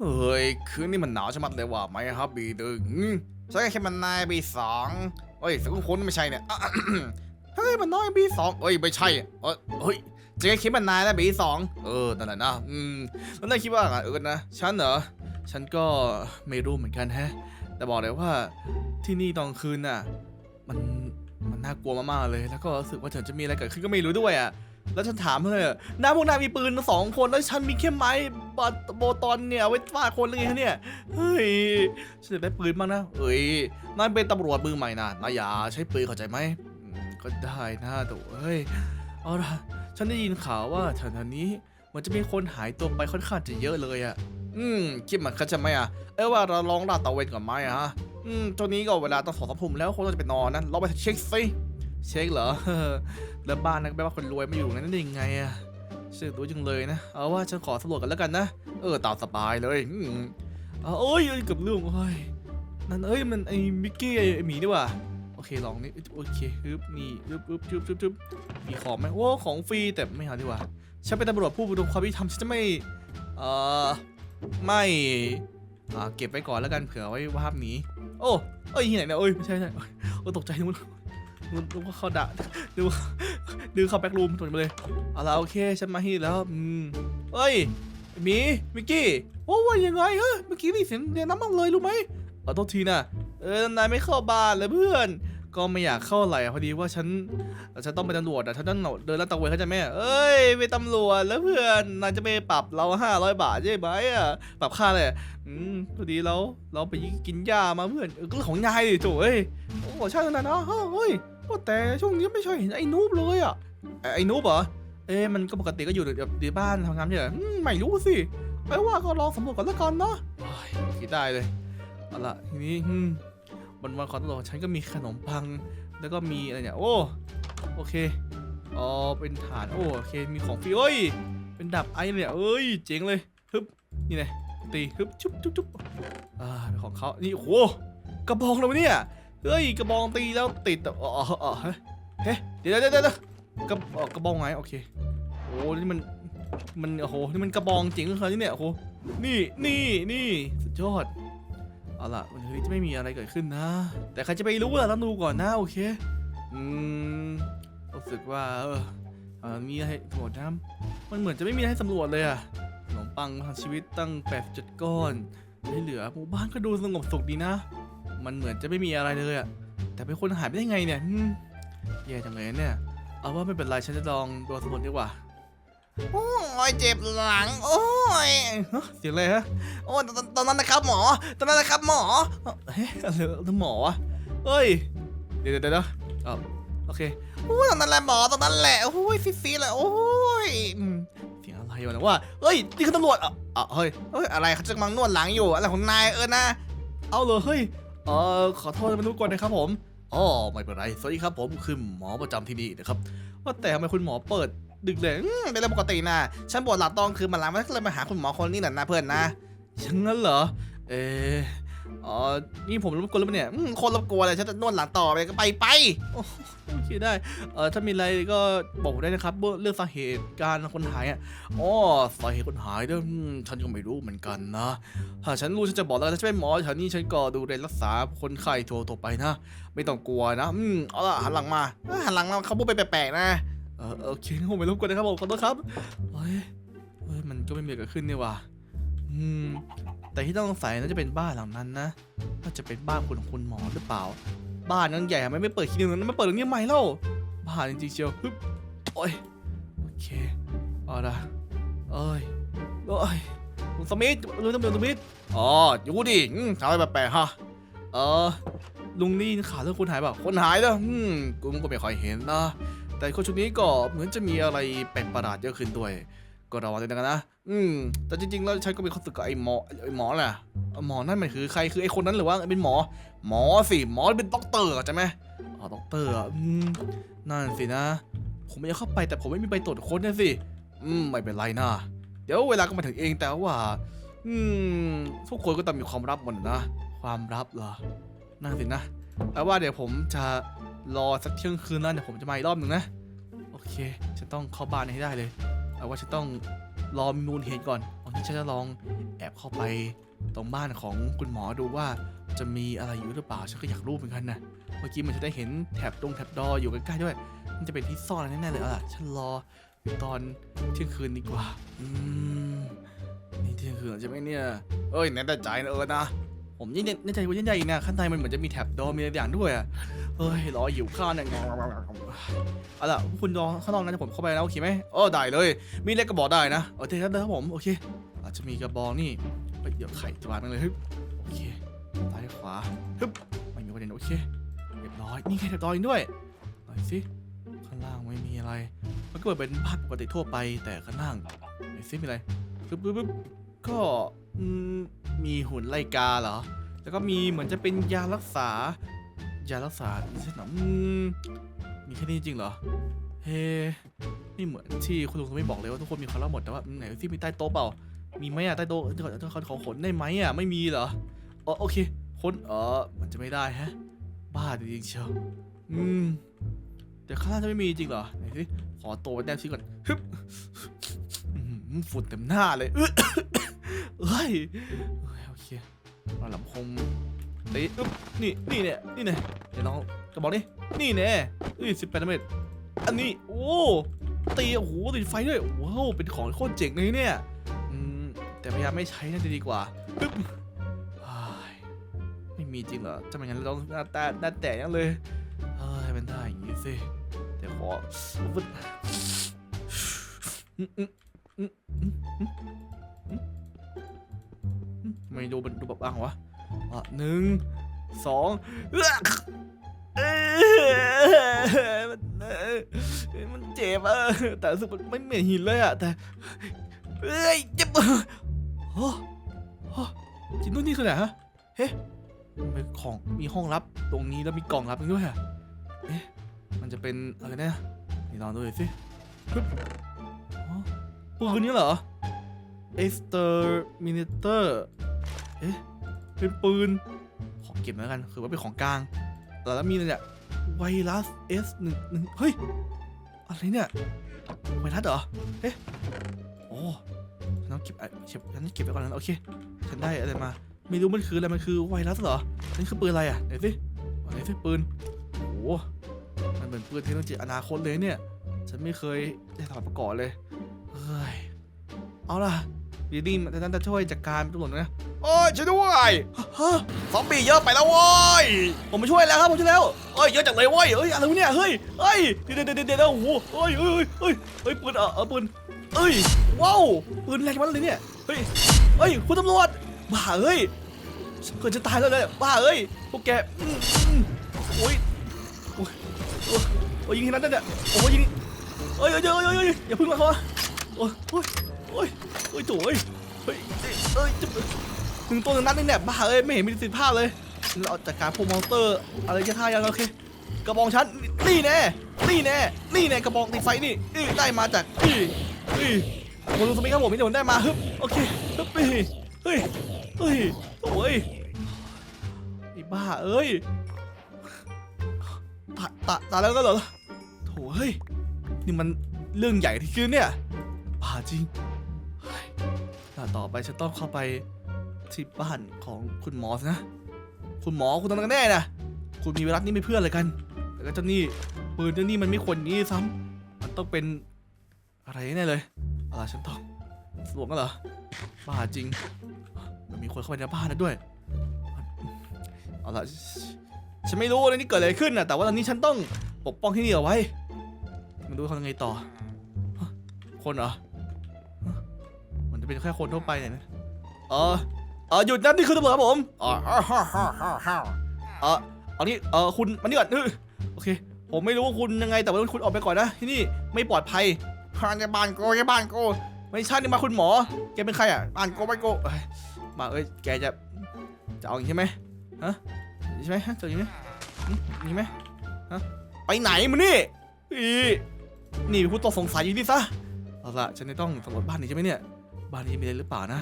เฮ้ยคืนนี้มันหนาวชะมัดเลยว่ะไหมครับบีดึงอืมฉันก็แค่มันนายบีสองเฮ้ยสักคนไม่ใช่เนี่ยเฮ้ยมันน้อยบีสองเฮ้ยไม่ใช่เออเฮ้ยเจ๊คิดมันนายแล้วบีสองเออนั่นแหละนะอืมแล้วนายคิดว่าไงเออนะฉันเหรอฉันก็ไม่รู้เหมือนกันแฮะ แต่บอกเลยว่าที่นี่ตอนคืนน่ะ มันมันน่ากลัวมากๆเลย แล้วก็รู้สึกว่าเธอจะมีอะไรเกิดขึ้นก็ไม่รู้ด้วยอะ แล้วฉันถามเลยอหน้าพวกนายมีปืนสองคนแล้วฉันมีแค่ไม้บัตโบตอนเนี่ยไว้ฟาดคนหรือไงคะเนี่ย เฮ้ย ฉันอยากได้ปืนบ้างนะ เอ้ย นายเป็นตำรวจมือใหม่นะนายอย่าใช้ปืนเข้าใจไหม ก็ได้นะแต่เฮ้ย เอาละฉันได้ยินข่าวว่าแถวๆนี้เหมันจะมีคนหายตัวไปค่อนข้างจะเยอะเลยอะอืม คิดเหมือนกันใช่ไหมอะเอ้ยว่าเราลองลาดตระเวนก่อนไหมอะฮะ อืมตอนนี้ก็เวลาต้องสองสามทุ่มแล้วคงต้องจะไปนอนนะเราไปเช็คสิเช็คเหรอ แล้วบ้านนั้นแปลว่าคนรวยไม่อยู่นั้นได้ยังไงอะเชื่อรู้จังเลยนะ เอาว่าฉันขอสำรวจกันแล้วกันนะ เออตามสบายเลยอืมเอาเอ้ยเอ้ยเกับเรื่องเฮ้ยนั่นเอ้ยมันไอ้มิกกี้ไอ้หมีนี่ว่าโอเคลองนี่โอเคฮึบนี่ฮึบฮึบจุ๊บจุ๊บจุ๊บมีของไหมโอ้ของฟรีแต่ไม่เอาดีกว่าฉันเป็นตำรวจผู้บุดมความยุติธรรมฉันจะไม่เอ่อไม่อ่าเก็บไว้ก่อนแล้วกันเผื่อไว้วาบหนีโอ้เอ้ยที่ไหนเนี่ยเอ้ยไม่ใช่ไม่ใช่โอ้ตกใจนึกว่า นึกว่าเขาด่านึกว่าดึงเข้าแบ็กรูมถนมาเลย เอาละโอเค ฉันมาฮีแล้วอืมเฮ้ยมีมิกกี้โอ้ว่ายังไงเฮ้ยเมื่อกี้นี่เสียงเรียนน้ำมันเลยรู้ไหมเอาโทษทีนะเออนายไม่เข้าบ้านเลยเพื่อน ก็ไม่อยากเข้าอะไรอะพอดีว่าฉันฉันต้องเป็นตำรวจอะฉันต้องเดินลาดตระเวนเข้าใจไหมเอ้ยเป็นตำรวจแล้วเพื่อนนายจะไปปรับเราห้าร้อยบาทใช่ไหมอะปรับค่าเลยอืมพอดีเราเราไปกินหญ้ามาเพื่อนก็ของนายดิโถ่เอ้ยโอ้ใช่แล้วนะเนาะเฮ้ย แต่ช่วงนี้ไม่เคยเห็นไอ้นูบเลยอะไอ้นูบเหรอเอ๊ะมันก็ปกติก็อยู่แบบในบ้านทำงานเนี่ยอืมไม่รู้สิไปว่าก็ลองสำรวจก่อนแล้วกันเนาะโอ้ยคิดได้เลยเอาละทีนี้วันวันของตำรวจฉันก็มีขนมปัง แล้วก็มีอะไรเนี่ยโอ้โอเคอ๋อเป็นฐานโอ้โอเคมีของฟรีเอ้ยเป็นดับไอเนี่ยเอ้ยเจ๋งเลยฮึบนี่ไงตีฮึบชุบชุบชุบอ่าเป็นของเขานี่โอ้โหกระบองเลยวะเนี่ย เฮ้ยกระบองตีแล้วติดแต่อ๋ออ๋อเฮ้ยเดี๋ยวเดี๋ยวเดี๋ยวกระอ๋อกระบองไงโอเคโอ้นี่มันมันโอ้โหนี่มันกระบองจริงเลยนี่เนี่ยโอ้โหนี่นี่นี่สุดยอดเอาล่ะวันนี้จะไม่มีอะไรเกิดขึ้นนะ แต่ใครจะไปรู้ล่ะต้องดูก่อนนะโอเคอืมรู้สึกว่าเออเออมีอะไรสำรวจน้ำมันเหมือนจะไม่มีอะไรให้สำรวจเลยอะขนมปังพลังชีวิตตั้ง87ก้อนที่เหลือหมู่บ้านก็ดูสงบสุขดีนะ มันเหมือนจะไม่มีอะไรเลยอะแต่เป็นคนหายไปได้ไงเนี่ยอืมแย่จังเลยเนี่ย เอาว่าไม่เป็นไรฉันจะลองโดนสมุนดีกว่า โอ้ยเจ็บหลัง โอ้ยฮะเสียงอะไรฮะ โอ้ยตอนตอนนั้นนะครับหมอ ตอนนั้นนะครับหมอ เฮ้ยอะไรวะหมอวะเฮ้ย เดี๋ยวเดี๋ยวเดี๋ยวอ๋อโอเคโอ้ยตอนนั้นแหละหมอตอนนั้นแหละโอ้ยซีๆเลยโอ้ยอืมเสียงอะไรวะเนี่ยว่าเฮ้ยนี่คือตำรวจอะอะเฮ้ยเฮ้ยอะไรเขาจะกำลังนวดหลังอยู่อะไรของนายเออนะ เอาเลยเฮ้ย เออขอโทษมนุษย์ก่อนนะครับผมอ๋อไม่เป็นไร สวัสดีครับผมคือหมอประจำที่นี่นะครับ ว่าแต่ทำไมคุณหมอเปิด ดึกเลยอืมเป็นเรื่องปกตินะฉันปวดหลับตอนคือมันหลังมันก็เลยมาหาคุณหมอคนนี้หน่อยนะเพื่อนนะยังงั้นเหรอ เอ อ๋อ นี่ผมรบกวนแล้วปะเนี่ยอืมคนรบกวนเลยฉันจะนวดหลังต่อไปก็ไปไปโอ้โอเคได้ เออถ้ามีอะไรก็บอกผมได้นะครับเรื่องสาเหตุการคนหายอะอ๋อสาเหตุคนหายเนี่ยอืมฉันก็ไม่รู้เหมือนกันนะถ้าฉันรู้ฉันจะบอกแล้วฉันเป็นหมอแถวนี้ฉันก็ดูแลรักษาคนไข้ทั่วตัวไปนะ ไม่ต้องกลัวนะอืมเอาละหันหลังมาเอ้ยหันหลังมาเขาพูดไปแปลกๆนะ เออโอเคผมไม่รบกวนนะครับผมขอโทษครับเฮ้ยเฮ้ยมันก็ไม่มีอะไรเกิดขึ้นนี่หว่า อืม แต่ที่ต้องสงสัยน่าจะเป็นบ้านหลังนั้นนะน่าจะเป็นบ้านคุณคุณหมอหรือเปล่า บ้านนั้นใหญ่ทำไมไม่เปิดคลินิกนั้นไม่เปิดตรงนี้ใหม่เล่าบ้านจริงๆเชียวฮึบโอ้ยโอเคเอาละเอ้ยเอ้ยลุงสมิธลุงสมิธสมิธอ๋ออยู่ดิอืมทำอะไรแปลกๆฮะเออลุงนี่ข่าวเรื่องคนหายเปล่าคนหายแล้วอืมกูก็ไม่ค่อยเห็นนะแต่คนชุดนี้ก็เหมือนจะมีอะไรแปลกประหลาดเยอะขึ้นด้วย ก็ระวังด้วยกันนะ อืม แต่จริงๆ แล้วฉันก็มีความสึกกับไอ้หมอ ไอ้หมอน่ะหมอนั่นมันคือใคร คือไอ้คนนั้นหรือว่าเป็นหมอ หมอสิ หมอเป็นด็อกเตอร์ใช่ไหมอ๋อ ด็อกเตอร์อืม นั่นสินะ ผมไม่อยากเข้าไปแต่ผมไม่มีใบตรวจค้นนะสิ อืม ไม่เป็นไรนะ เดี๋ยวเวลาก็มาถึงเองแต่ว่า อืม ทุกคนก็ต้องมีความลับหมดนะ ความลับเหรอ นั่นสินะแปลว่าเดี๋ยวผมจะรอสักเที่ยงคืนแล้วเดี๋ยวผมจะมาอีกรอบหนึ่งนะ โอเค จะต้องเข้าบ้านให้ได้เลย แปลว่าจะต้องรอมีมูลเหตุก่อนโอนี่ฉันจะลองแอบเข้าไปตรงบ้านของคุณหมอดูว่าจะมีอะไรอยู่หรือเปล่า ฉันก็อยากรู้เหมือนกันนะ เมื่อกี้มันจะได้เห็นแถบตรงแถบดออยู่ใกล้ๆด้วย มันจะเป็นที่ซ่อนแน่ๆเลยอะ ฉันรอตอนเที่ยงคืนดีกว่า อืม นี่เที่ยงคืนใช่ไหมเนี่ย เอ้ยแน่ใจนะเออนะ ผมนี่แน่ใจว่าใหญ่ๆนะข้างในมันเหมือนจะมีแถบดอมีอะไรอย่างด้วยอะเอ้ยรอหิวข้าวเนี่ยเอาล่ะคุณรอข้างนอกนะเดี๋ยวผมเข้าไปแล้วโอเคไหมเออได้เลย มีเล็กกระบอกได้นะโอเคครับเดี๋ยวครับผมโอเค อาจจะมีกระบอกนี่เฮ้ยเดี๋ยวไข่จะวนั่นเลยฮึบโอเคซ้ายขวาฮึบไม่มีประเด็นโอเคเรียบร้อยนี่ไงแถบดออีกด้วยหน่อยสิข้างล่างไม่มีอะไร มันก็เหมือนเป็นภาพปกติทั่วไปแต่ข้างล่างไหนซิมีอะไรปึ๊บปึ๊บก็ อืมมีหุ่นไลกาเหรอ แล้วก็มีเหมือนจะเป็นยารักษา ยารักษาอีกสักหน่อยอืมมีแค่นี้จริงเหรอ เฮ้นี่เหมือนที่คุณลุงไม่บอกเลยว่าทุกคนมีความลับหมดแต่ว่าไหนที่มีใต้โต๊ะเปล่า มีไหมอะใต้โต๊ะเดี๋ยวเขาขอขนได้ไหมอะไม่มีเหรออ๋อโอเคค้นเออมันจะไม่ได้ฮะ บ้าจริงเชียวอืมเดี๋ยวข้างล่างจะไม่มีจริงเหรอไหนสิขอตัวไปแนบชิ้นก่อนฮึบฝุ่นเต็มหน้าเลย เอ้ยเอ้ยโอเคเราลำคงตีอึ๊บนี่นี่เนี่ยนี่เนี่ยเดี๋ยวน้องกระบอกนี่นี่เนี่ยเอ้ยสิบแปดเมตรอันนี้โอ้ตีโอ้โหติดไฟด้วยว้าวเป็นของโคตรเจ๋งเลยเนี่ยอืมแต่พยายามไม่ใช้น่าจะดีกว่าปึ๊บอ้ยไม่มีจริงเหรอจะไม่งั้นเราหน้าตาหน้าแตกยังเลยเฮ้ยมันได้อย่างงี้สิเดี๋ยวขอฟึด ไม่ดูมันดูแบบบ้างวะอะหนึ่งสองเอื้อกเอ้ยมันเอ้ยมันเจ็บอะแต่รู้สึกมันไม่เหม็นหินเลยอะแต่เอ้ยเจ็บโอ้โหจินนู่นนี่คือไหนฮะเฮ้มันเป็นของมีห้องลับตรงนี้แล้วมีกล่องลับด้วยอะเอ๊ะมันจะเป็นอะไรเนี่ยนี่ลองดูหน่อยสิปึ๊บปืนนี้เหรอ exterminator เตอ๊ะ เป็นปืน ขอเก็บแล้วกัน คือว่าเป็นของกลางแล้วมีอะไรเนี่ย ไวรัส S หนึ่งหนึ่งเฮ้ย อะไรเนี่ย ไวรัสเหรอ เอ๊ะ โอ้ฉันต้องเก็บไอะเก็บฉันเก็บไว้ก่อนนะโอเค ฉันได้อะไรมา ไม่รู้มันคืออะไร มันคือไวรัสเหรอนี่คือปืนอะไรอะไหนสิไหนสิปืนโอ้โหมันเป็นปืนเทคโนโลยีอนาคตเลยเนี่ย ฉันไม่เคยได้ทำมาก่อนเลย เฮ้ย เอาล่ะดีดีมันจะจะช่วยจัดการตำรวจนะ โอ้ยช่วยด้วยฮะซอมบี้เยอะไปแล้วโว้ยผมมาช่วยแล้วครับผมช่วยแล้วเอ้ยเยอะจังเลยเว้ยเอ้ยอะไรวะเนี่ยเฮ้ยเฮ้ยเดี๋ยวเดี๋ยวเดี๋ยวเดี๋ยวโอ้โหเฮ้ยเฮ้ยเฮ้ยเฮ้ยปืนเออเออปืนเอ้ยว้าวปืนแรงมันเลยเนี่ยเฮ้ยเฮ้ยคุณตำรวจบ้าเอ้ยเกิดจะตายแล้วเลยบ้าเอ้ยพวกแกอืมอืมโอ้ยโอ้ยโอ้ยโอ้ยยิงที่นั้นเนี่ยโอ้ยยิงเอ้ยเอ้ยเอ้ยเอ้ยเอ้ยอย่าพึ่งมาเขาอะโอ้ยโอ้ยโอ้ยโอ้ยโถ่เอ้ยเฮ้ยเอ้ยเอ้ยจะ หนึ่งตัวหนึ่งนัดนึงเนี่ยบ้าเอ้ยไม่เห็นมีประสิทธิภาพเลยเราจัดการพวกมอนสเตอร์อะไรจะท่ายังโอเคกระบองฉันนี่แน่นี่แน่นี่แน่กระบองติดไฟนี่ได้มาจากนี่นี่โมดูสมิครับผมนี่เดี๋ยวผมได้มาฮึบโอเคฮึบเฮ้ยเฮ้ยเฮ้ยโอ้ยไอ้บ้าเอ้ยตาตาตาแล้วก็เหรอโถ่เฮ้ยนี่มันเรื่องใหญ่ที่คือเนี่ยบ้าจริงแต่ต่อไปฉันต้องเข้าไป ที่บ้านของคุณหมอสินะ คุณหมอคุณทำอะไรกันแน่นะคุณมีเวลานี่ไม่เพื่อนเลยกันแต่ก็เจ้านี่ปืนเจ้านี่มันไม่ควรนี้ซ้ำมันต้องเป็นอะไรแน่เลยอะไรฉันต้องสวมกันเหรอบ้าจริง มันมีคนเข้าไปในบ้านแล้วด้วยเอาล่ะฉันไม่รู้เลยนี่เกิดอะไรขึ้นนะแต่ว่าตอนนี้ฉันต้องปกป้องที่นี่เอาไว้ มันดูทำยังไงต่อ คนเหรอ มันจะเป็นแค่คนทั่วไปเนี่ยนะเออ เออหยุดนะนี่คือตำรวจครับผมอ๋อฮ่าฮ่าฮ่าฮ่าฮ่าเออเอานี่เออคุณมานี่ก่อนเออโอเค ผมไม่รู้ว่าคุณยังไงแต่ว่าคุณออกไปก่อนนะที่นี่ไม่ปลอดภัยฮานจะบ้านโกจะบ้านโกไม่ใช่นี่มาคุณหมอ แกเป็นใครอะบ้านโกบ้านโกเอ้ยมาเอ้ยแกจะจะเอาอย่างนี้ใช่ไหมฮะใช่ไหมฮะจะอย่างนี้หึอย่างนี้ไหมฮะไปไหนมึงนี่อีนี่คุณต้องสงสัยอยู่นี่ซะเอาละฉันจะต้องสำรวจบ้านนี้ใช่ไหมเนี่ย บ้านนี้มีอะไรหรือเปล่านะ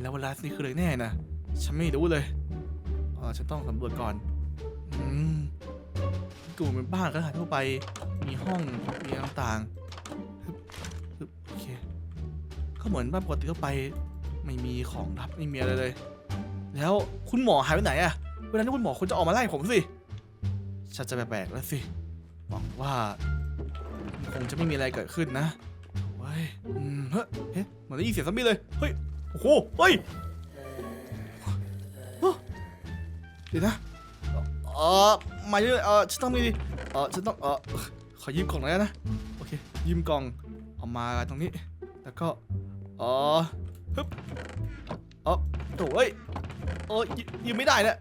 แล้วเวลานี่คืออะไรแน่นะ ฉันไม่รู้เลยเออฉันต้องสำรวจก่อน อืมกูเป็นบ้านก็หาทั่วไป มีห้อง มีต่างๆฮึบฮึบโอเค ก็เหมือนบ้านปกติทั่วไป ไม่มีของลับ ไม่มีอะไรเลย แล้วคุณหมอหายไปไหนอะเวลาที่คุณหมอควรจะออกมาไล่ผมสิชัดจะแปลกๆแล้วสิ หวังว่า คงจะไม่มีอะไรเกิดขึ้นนะเฮ้ยอืมเฮ้ยเฮ้ยเหมือนได้ยินเสียงซัมบี้เลย เฮ้ย โอ้โหเฮ้ยเดี๋ยวนะเออมาเยอะเออฉันต้องมีเออฉันต้องเออขอยืมกล่องหน่อยนะโอเคยืมกล่องเอามาตรงนี้แล้วก็เออฮึบเออโถ่เอ้ยเออยืยืมไม่ได้นะ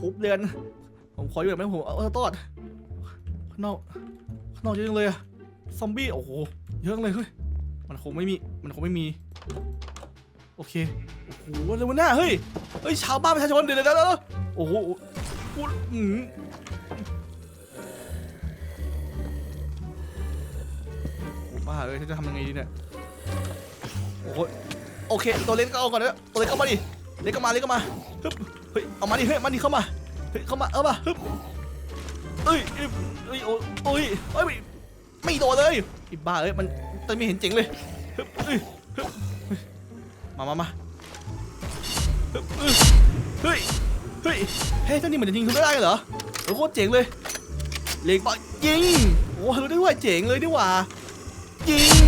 ทุบเรือนผมขอยืมหน่อยไมผมเอาเอตอดข้างนอกข้างนอกเยอะจังเลยอะซอมบี้โอ้โหเยอะเลยเฮ้ยมันคงไม่มีมันคงไม่มี โอเค โอ้โหอะไรวะเนี่ยเฮ้ย เฮ้ย ชาวบ้านประชาชนเดี๋ยวเดี๋ยวเดี๋ยวโอ้โหพูดอืมโอ้บ้าเอ้ยฉันจะทำยังไงดีเนี่ย โอ้โหโอเค ตัวเล็กก็เอาก่อนเนะตัวเล็กเข้ามาดิ เล็กก็มา เล็กก็มาฮึบเฮ้ย เอามาดิ เฮ้ย มาดิเข้ามา เฮ้ย เข้ามา เอามาฮึบเอ้ยเอ้ยเอ้ย โอ้ยเอ้ย ไม่ไม่โดนเลยอ้บ้าเอ้ย มันแต่ไม่เห็นเจ๋งเลยฮึบเอ้ย มามามาฮึบเอ้ยเฮ้ย เฮ้ย เฮ้ยเจ้านี่เหมือนจะยิงคุณไม่ได้เหรอโอ้โคตรเจ๋งเลย เล็กปะยิง โอ้โหรู้ได้ว่าเจ๋งเลยดีหว่า ยิง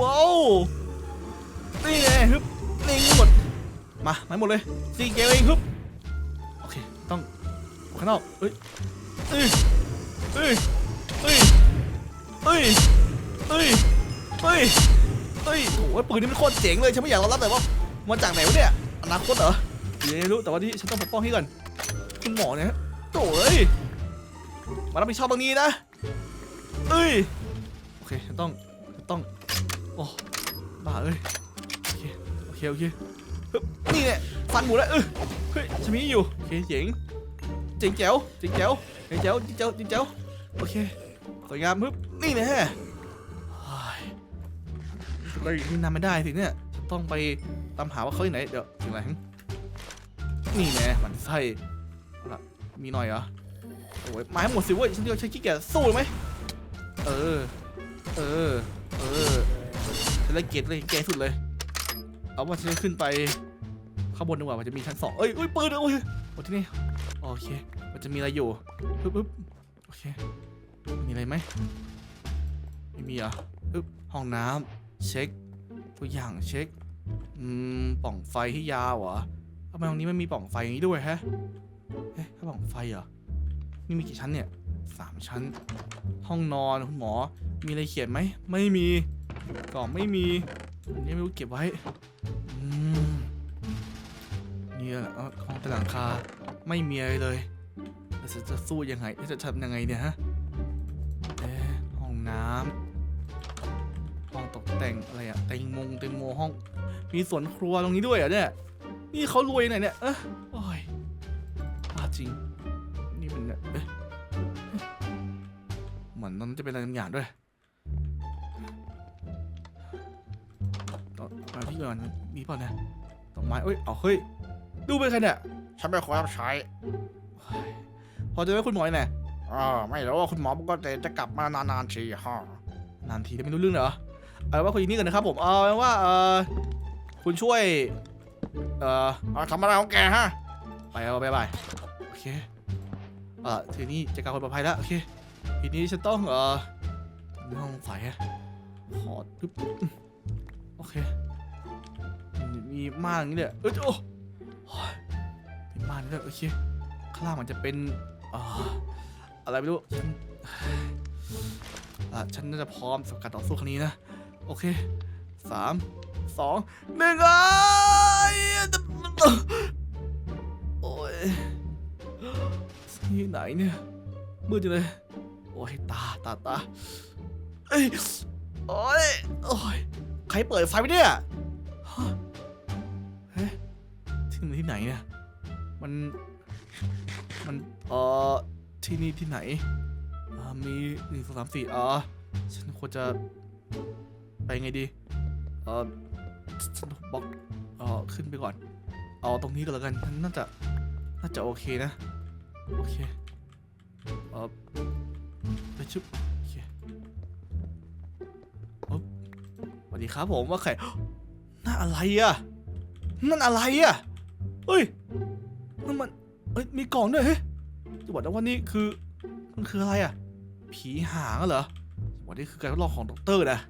ว้าว นี่ไงฮึบนี่หมด มามาหมดเลยซีเกลเองฮึบโอเค ต้องออกข้างนอกเอ้ยเอ้ยเอ้ยเอ้ยเอ้ยเอ้ยเอ้ยเอ้ยโอ้ยปืนนี่มันโคตรเจ๋งเลย ฉันไม่อยากรับแต่ว่า มาจากไหนวะเนี่ยอนาคตเหรอเดี๋ยวไม่รู้แต่ว่าที่ฉันต้องปกป้องที่ก่อนคุณหมอเนี่ยโถ่เอ้ยมารับผิดชอบบางนี้นะเอ้ยโอเคฉันต้องฉันต้องโอ้บ้าเอ้ยโอเคโอเคโอเคฮึบนี่เนี่ยฟันหมูแล้วเออเฮ้ยฉันมีอยู่โอเคเจ๋งเจ๋งแจ๋วเจ๋งแจ๋วเจ๋งแจ๋วเจ๋งแจ๋วเจ๋งแจ๋วโอเคสวยงามฮึบนี่แน่เฮ้ยเราอยู่ที่นำไม่ได้สิเนี่ย ต้องไปตามหาว่าเขาอยู่ไหน เดี๋ยวถึงไหนนี่แน่มันไส้เอาล่ะมีหน่อยเหรอ โอ้ยมาให้หมดสิเว้ย ฉันเดียวฉันขี้เกียจสู้ไหม เออ เออ เออฉันเลยเกลียดเลยแกสุดเลย เอาว่าฉันจะขึ้นไปข้างบนดีกว่ามันจะมีชั้นสองเอ้ยเอ้ยปืนโอ้ยโอ้ที่นี่ โอเค มันจะมีอะไรอยู่ปึ๊บปึ๊บโอเค มีอะไรไหมไม่มีอะปึ๊บห้องน้ำเช็ค ตัวอย่างเช็ค อืมปล่องไฟที่ยาวเหรอทำไมตรงนี้มันมีปล่องไฟอย่างนี้ด้วยฮะเอ๊ะถ้าป่องไฟเหรอ นี่มีกี่ชั้นเนี่ยสามชั้น ห้องนอนคุณหมอ มีอะไรเขียนไหม ไม่มี กล่องไม่มีอันนี้ไม่รู้เก็บไว้ อืมเนี่แหละเอ่อของแต่หลังคา ไม่มีอะไรเลยแล้วจะจะสู้ยังไงจะทำยังไงเนี่ยฮะ แต่งอะไรอะแตงมงแตงโมห้อง มีสวนครัวตรงนี้ด้วยเหรอเนี่ย นี่เขารวยไหนเนี่ย เอะโอ้ยบ้าจริง นี่มันเนี่ยเอ๊ะเอ๊ะเหมือนมันจะเป็นอะไรบางอย่างด้วยต่อมาที่ก่อนมีเปล่าเนี่ยดอกไม้เอ้ย เอาเฮ้ย ดูเป็นใครเนี่ย ฉันเป็นคนรับใช้เฮ้ยพอเจอไหมคุณหมอเนี่ยเออไม่รู้ว่าคุณหมอบอกว่าจะจะกลับมานานๆทีฮะนานทีได้ไม่รู้เรื่องเหรอ เอาเป็นว่าคุยนี่กันนะครับผมเอาเป็นว่าเออคุณช่วย เออเอาทำอะไรของแกฮะ ไปเอาไปไปโอเค เออทีนี้จัดการคนปลอดภัยแล้ว โอเค ทีนี้ฉันต้อง เออในห้องไฟอะขอปึ๊บโอเค มีม่านอย่างนี้เลยเอยโอ้โอ้ยมีม่านด้วยโอเค ข้างล่างมันจะเป็นอ่าอะไรไม่รู้ฉันอ่าฉันน่าจะพร้อมสำหรับการต่อสู้ครั้งนี้นะ โอเคสามสองหนึ่งอ้ายโอ้ยที่ไหนเนี่ยมืดจังเลย โอ้ยตาตาตาเอ้ยโอ้ยโอ้ยใครเปิดไฟไปเนี่ยเฮ้ยที่นี่ที่ไหนเนี่ยมันมันเอ่อที่นี่ที่ไหนมีหนึ่งสองสามสี่อ่าฉันควรจะ ไปไงดี เอ่อบล็อกเออขึ้นไปก่อน เอาตรงนี้ก็แล้วกันน่าจะ น่าจะโอเคนะ โอเค เออไปชุบโอเคอ๊บสวัสดีครับผมว่าใครนั่นอะไรอะ นั่นอะไรอะเฮ้ยนั่นมันเอ้ย มีกล่องด้วยเฮ้ยจะบอกนะว่านี่คือ มันคืออะไรอะ ผีหางเหรอวันนี้คือการทดลองของด็อกเตอร์นะ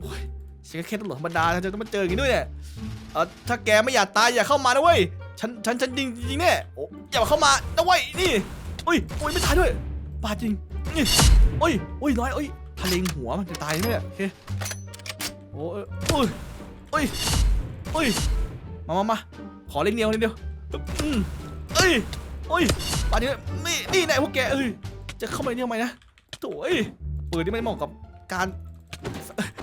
โอ้ยฉันก็แค่ตำรวจธรรมดาจะต้องมาเจออย่างนี้ด้วยเนี่ยเออถ้าแกไม่อยากตายอย่าเข้ามานะเว้ย ฉัน ฉัน ฉันจริงจริงเนี่ยโอ้อย่ามาเข้ามานะเว้ย นี่อุ้ยอุ้ยไม่ตายด้วยบาดจริงนี่อุ้ยอุ้ยน้อยอุ้ยทะเลงหัวมันจะตายไหมเนี่ยโอเคโอ้ยอุ้ยอุ้ยอุ้ย มามามาขอเล่นเดียวเล่นเดียวอืมเอ้ยอุ้ยบาดจริงนี่นี่แน่พวกแกเอ้ย จะเข้ามาเนี่ยทำไมนะโถ่เอ้ยปืนนี่ไม่เหมาะกับการ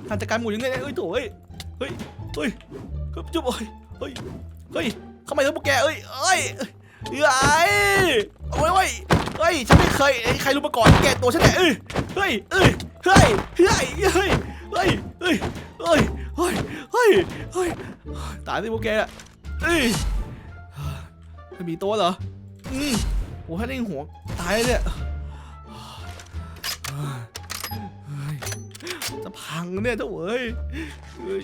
การจัดการหมูยังไงเนี่ยเอ้ยโถ่เอ้ยเฮ้ยเฮ้ยเฮ้ยจุ๊บเอ้ยเฮ้ยเฮ้ยเข้ามาแล้วพวกแกเอ้ยเอ้ยเอ้ยเอ้ยโอ้ยเฮ้ยเฮ้ยฉันไม่เคยเอ้ใครรู้มาก่อนแกตัวฉันเนี่ยเอ้ยเฮ้ยเอ้ยเฮ้ยเฮ้ยเฮ้ยเฮ้ยเฮ้ยเฮ้ยเฮ้ยเฮ้ยเฮ้ยตายสิพวกแกอะเอ้ยจะมีตัวเหรออืมโอ้ถ้าเด้งหัวตายเลยเนี่ย จะพังเนี่ยเจ้าเอ้ยเอ้ย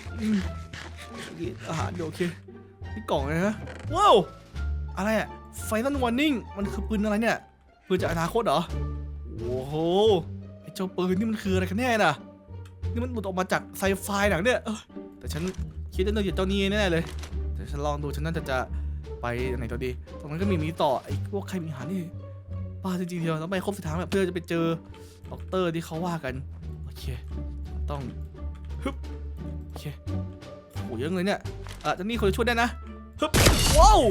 อาหารอยู่โอเค นี่กล่องเลยนะว้าว อะไรอะไฟนอลวอร์นิ่งมันคือปืนอะไรเนี่ย ปืนจากอนาคตเหรอ โอ้โห ไอ้เจ้าปืนนี่มันคืออะไรกันแน่น่ะ นี่มันหลุดออกมาจากไซไฟหนังเนี่ยแต่ฉันคิดว่าเรื่องเจ้านี้แน่เลยแต่ฉันลองดูฉันน่าจะจะไปไหนตัวดี ตรงนั้นก็มีมีต่อไอ้พวกใครมีหานี่ป้าจริงๆเดียวต้องไปครบสุดท้ายแบบเพื่อจะไปเจอด็อกเตอร์ที่เขาว่ากัน โอเค ต้องฮึบโอเคโหเยอะเลยเนี่ยอะจะนี่คนจะช่วยได้นะฮึบว้าว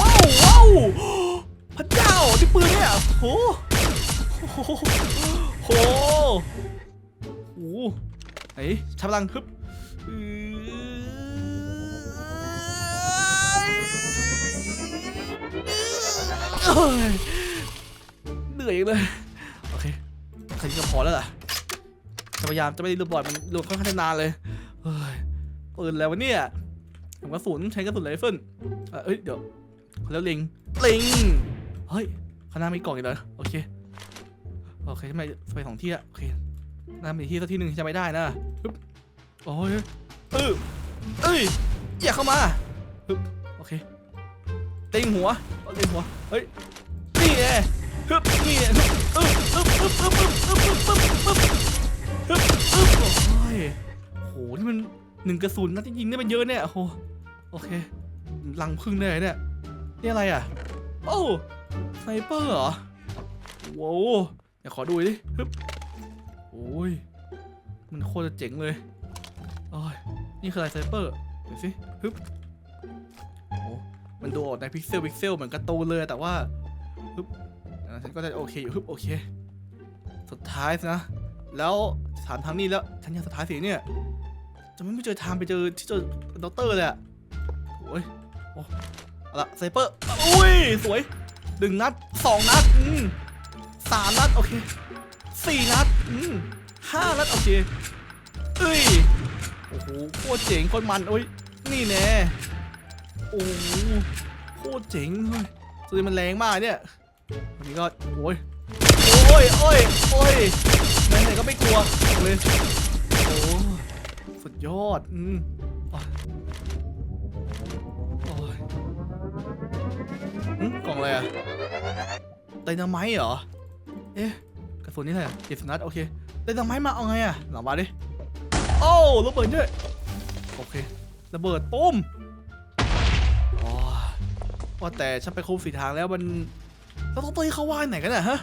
ว้าวว้าวพระเจ้านี่ปืนเนี่ยโหโหโหโหไหนใช้พลังฮึบเหนื่อยเลย โอเคแค่นี้ก็พอแล้วล่ะ จะพยายามจะไม่รูบอดมันรูดค่อนข้างจะนานเลยเฮ้ยปืนแล้ววะเนี่ยผมกระสุนใช้กระสุนไรเฟิลเอ้ยเดี๋ยวแล้วลิงลิงเฮ้ยข้างหน้ามีกล่องอีกเหรอโอเคโอเคทำไมไปสองที่อะโอเคน่ามีที่สักที่หนึ่งจะไม่ได้นะฮึบโอ้ยเออเอ้ยอย่าเข้ามาฮึบโอเคติงหัวติงหัวเฮ้ยนี่ไงฮึบนี่ไง โอ้ยโหนี่มันหนึ่งกระสุนนะที่ยิงได้มันเยอะเนี่ยโอ้โหโอเคลังพึ่งได้เลยเนี่ยนี่อะไรอะโอ้ไซเปอร์เหรอว้าวเดี๋ยวขอดูดิฮึบโอ้ยมันโคตรจะเจ๋งเลยโอ้ยนี่คืออะไรไซเปอร์เดี๋ยวสิฮึบโอ้มันดูออกในพิกเซลพิกเซลเหมือนกร์ตูนเลยแต่ว่าฮึบฉันก็จะโอเคอยู่ฮึบโอเค สุดท้ายนะ แล้วถามทางนี้แล้วฉันยังสุดท้ายสิเนี่ยจะไม่เจอทางไปเจอที่เจอด็อกเตอร์เลยอะโอ้ยโอ้เอาละไซเปอร์อุ้ยสวยหนึ่งนัดสองนัดอืมสามนัดโอเคสี่นัดอืมห้านัดโอเคเอ้ยโอ้โหโคตรเจ๋งโคตรมันโอ้ยนี่แน่โอ้โหโคตรเจ๋งเลยตัวนี้มันแรงมากเนี่ยวันนี้ก็โอ้ยโอ้ยโอ้ยโอ้ย ไหนๆก็ไม่กลัวเลยโอ้สุดยอดอืมอะโอ้ยอืมกล่องอะไรอะไดนาไมต์เหรอ เอ๊ะกระสุนนี่อะไรเจ็ดสิบนัดโอเคไดนาไมต์มาเอาไงอะหลังมาดิโอ้ระเบิดด้วยโอเคระเบิดปุ้มอ๋อว่าแต่ฉันไปครบสีทางแล้วมันแล้วต้องเตยเขาว่าไหนกันน่ะฮะ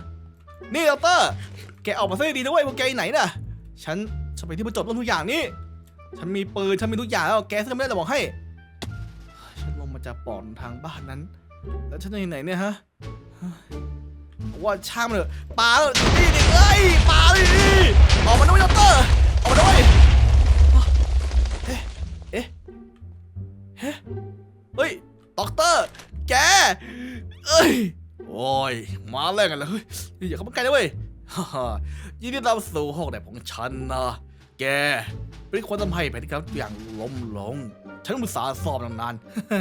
นี่ดอกเตอร์แกออกมาซะดีนะเว้ยพวกแกอยู่ไหนน่ะ ฉันจะไปที่บรรจบเรื่องทุกอย่างนี่ ฉันมีปืนฉันมีทุกอย่างแล้วแกซึ่งไม่ได้จะบอกให้ ฉันลงมาจากปล่องทางบ้านนั้น แล้วฉันจะอยู่ไหนเนี่ยฮะว่าช่างมันเถอะปาแล้วนี่ดิเอ้ยปาเลยดิออกมาด้วยดอกเตอร์ออกมาด้วยเอ๊ะเอ๊ะเฮ้เฮ้ยด็อกเตอร์ แกเอ้ย โอ้ยมาแรกกันเลยเฮ้ยอย่าเข้ามาใกล้นะเว้ยยินดีต้อนรับสู่ห้องแดกของฉันนะแกเป็นคนทำให้แผนที่ครับอย่างล้มลง ฉันอุตส่าห์สอบนาน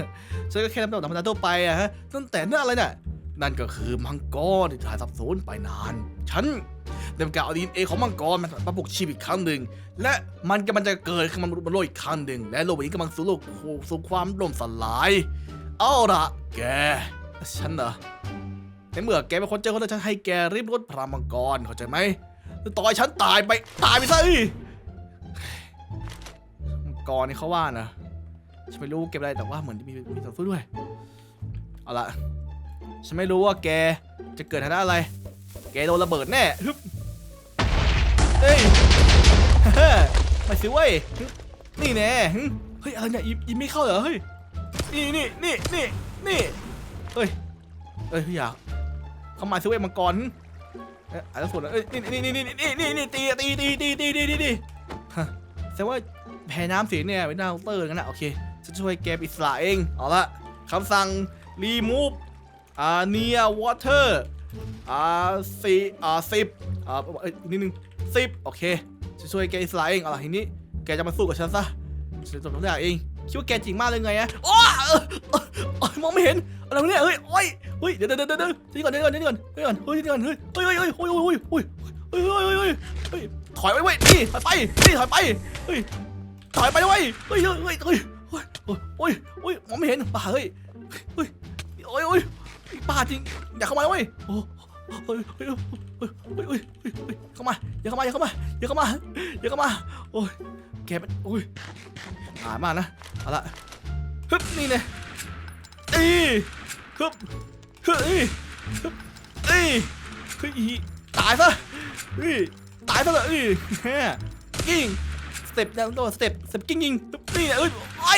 ๆ ฉันก็แค่ทำตัวธรรมดาทั่วไปอะฮะตั้งแต่นั่นอะไรเนี่ยนั่นก็คือมังกรที่ถ่ายสับสนไปนาน ฉันเต็มกาเอาดีเอของมังกรมันมาปลุกชีพอีกครั้งหนึ่ง และมันกำลังจะเกิดขึ้นมาบนโลกอีกครั้งหนึ่ง และโลกนี้กำลังสู่โลกสู่ความล่มสลาย เอาละแก ฉันเหรอ ในเมื่อแกเป็นคนเจอคนแล้วฉันให้แกรีบรถพระมังกรเข้าใจไหมต่อยฉันตายไปตายไปซะอ้ยมังกรนี่เขาว่านะฉันไม่รู้เก็บอะไรแต่ว่าเหมือนมีมีต่อสู้ด้วยเอาละฉันไม่รู้ว่าแกจะเกิดทางด้านอะไร แกโดนระเบิดแน่ฮึบเฮ้ยฮ้ยไม่สิเว้ยนี่แน่เฮ้ยอะไรเนี่ยอิมอิไม่เข้าเหรอเฮ้ยนี่นี่นี่นี่นี่เฮ้ยเอ้ยพี่อยาก เข้ามาสิเวมังกรเอ้ยอะไรส่วนเอ้ยนี่นี่นี่นี่นี่นี่นี่ตีตีตีตีตีตีตีตีฮะแสดงว่าแพ้น้ำเสียเนี่ยเป็นหน้าเคาน์เตอร์กันนะโอเคฉันช่วยแกปิสละเองเอาละคำสั่ง remove อ่า near water อ่าสี่อ่าสิบอ่าเอ้ยนิดนึงสิบโอเคจะช่วยแกอิสระเองเอาละทีนี้แกจะมาสู้กับฉันซะฉันจะทำได้เองคิดว่าแกจริงมากเลยไงอะโอ้เอเออเออมองไม่เห็นอะไรวะเนี่ยเฮ้ยโอ้ย เฮ้ยเดี๋ยวเดี๋ยวเดี๋ยวเดี๋ยวเดี๋ยวก่อนเดี๋ยวก่อนเดี๋ยวก่อนเดี๋ยวก่อนเฮ้ยเดี๋ยวก่อนเฮ้ยเฮ้ยเฮ้ยเฮ้ยเฮ้ยเฮ้ยเฮ้ยเฮ้ยเฮ้ยเฮ้ยถอยไปเว้ยนี่ถอยไปนี่ถอยไปเฮ้ยถอยไปเว้ยเฮ้ยเฮ้ยเฮ้ยเฮ้ยเฮ้ยเฮ้ยเฮ้ยมองไม่เห็นป่าเฮ้ยเฮ้ยโอ้ยโอ้ยป่าจริงอย่าเข้ามาเว้ยโอ้เฮ้ยเฮ้ยเฮ้ยเฮ้ยเฮ้ยเฮ้ยเข้ามาอย่าเข้ามาอย่าเข้ามาอย่าเข้ามาอย่าเข้ามาโอ้ยแกเป็นโอ้ยหายมากนะเอาละฮึบนี่เนี่ยอ้ยฮึบ เฮ้ยเอ้ยเฮ้ยตายซะเฮ้ยตายซะเลยเอ้ยแฮ่กิ้งสเต็ปแนวตัวสเต็ปสเต็ปกิ้งยิงนี่เนี่ยเอ้ยไอ้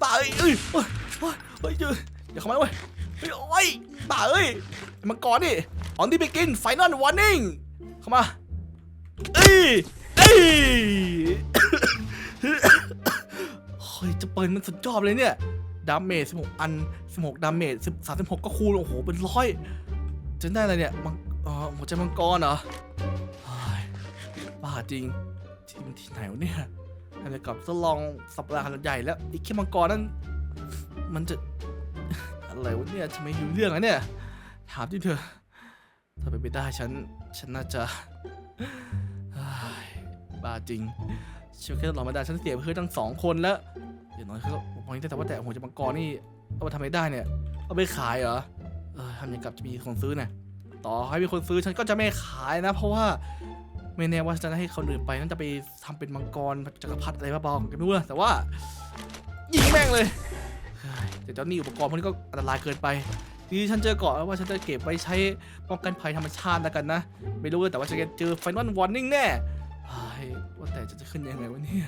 บ้าเอ้ยเอ้ยเฮ้ยเฮ้ยเฮ้ยอย่าเข้ามาเว้ยเฮ้ยโอ้ยบ้าเอ้ยมังกรนี่ออนที่ไปกินไฟนอลวอร์นิ่งเข้ามาเอ้ยเอ้ยเฮ้ยจะเปิดมันสุดยอดเลยเนี่ย ดาเมจ16 อัน 16 ดาเมจ36 ก็คูณ โอ้โห เป็นร้อยจะได้อะไรเนี่ยมังออหัวใจมังกรเหรอบ้าจริง ที่มันที่ไหนวะเนี่ยอะไรกับทดลองสัปดาห์ขนาดใหญ่แล้วอีกแค่มังกรนั้นมันจะ อะไรวะเนี่ยทำไมอยู่เรื่องอะเนี่ย ถามที่เธอ ถ้าเป็นไปได้ฉัน ฉันน่าจะบ้าจริง ฉันแค่หลอกมาได้ฉันเสียเพื่อนทั้งสองคนแล้วอย่างน้อยเขาก็มองได้แต่ว่าแต่หัวจะมังกรนี่เอาไปทำไม่ได้เนี่ย เอาไปขายเหรอเออทำยังกับจะมีคนซื้อนี่ยต่อให้มีคนซื้อฉันก็จะไม่ขายนะ เพราะว่าไม่แน่ว่าจะให้เขาอื่นไปนั่นจะไปทำเป็นมังกรจักรพรรดิอะไรบ้าๆกันไม่รู้นะแต่ว่ายิงแม่งเลยเฮ้ยแต่เจ้านี่อุปกรณ์พวกนี้ก็อันตรายเกินไปทีนี้ฉันเจอก่อนว่าฉันจะเก็บไว้ใช้ป้องกันภัยธรรมชาติแล้วกันนะ ไม่รู้เลยแต่ว่าจะเจอไฟนอลวอร์นิ่งแน่ ว่าแต่จะจะขึ้นยังไงวะเนี่ย